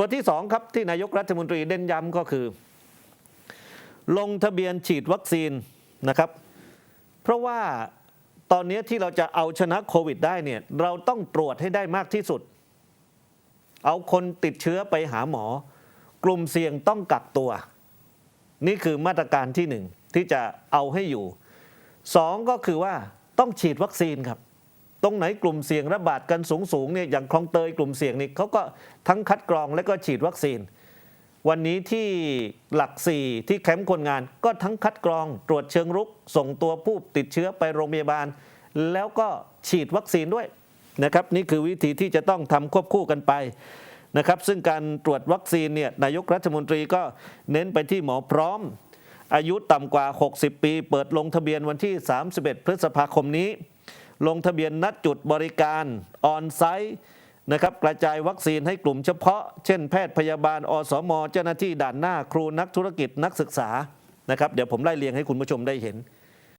ตัวที่สองครับที่นายกรัฐมนตรีเน้นย้ำก็คือ ลงทะเบียนฉีดวัคซีนนะครับ เพราะว่าตอนนี้ที่เราจะเอาชนะโควิดได้เนี่ยเราต้องตรวจให้ได้มากที่สุด เอาคนติดเชื้อไปหาหมอ กลุ่มเสี่ยงต้องกักตัว นี่คือมาตรการที่หนึ่งที่จะเอาให้อยู่สองก็คือว่าต้องฉีดวัคซีนครับ ตรงไหนกลุ่มเสี่ยงระบาดกันสูงๆเนี่ยอย่างคลองเตยกลุ่มเสี่ยงนี่เขาก็ทั้งคัดกรองและก็ฉีดวัคซีน วันนี้ที่หลักสี่ที่แคมป์คนงานก็ทั้งคัดกรองตรวจเชิงรุก ส่งตัวผู้ติดเชื้อไปโรงพยาบาล แล้วก็ฉีดวัคซีนด้วยนะครับนี่คือวิธีที่จะต้องทำควบคู่กันไปนะครับซึ่งการตรวจวัคซีนเนี่ยนายกรัฐมนตรีก็เน้นไปที่หมอพร้อม อายุต่ำกว่า 60 ปี เปิดลงทะเบียนวันที่ 31 พฤษภาคมนี้ ลงทะเบียนนัดจุดบริการออนไซต์นะครับกระจายวัคซีนให้กลุ่มเฉพาะ เช่นแพทย์พยาบาล อสม เจ้าหน้าที่ด่านหน้า ครูนักธุรกิจนักศึกษานะครับเดี๋ยวผมไล่เรียงให้คุณผู้ชมได้เห็น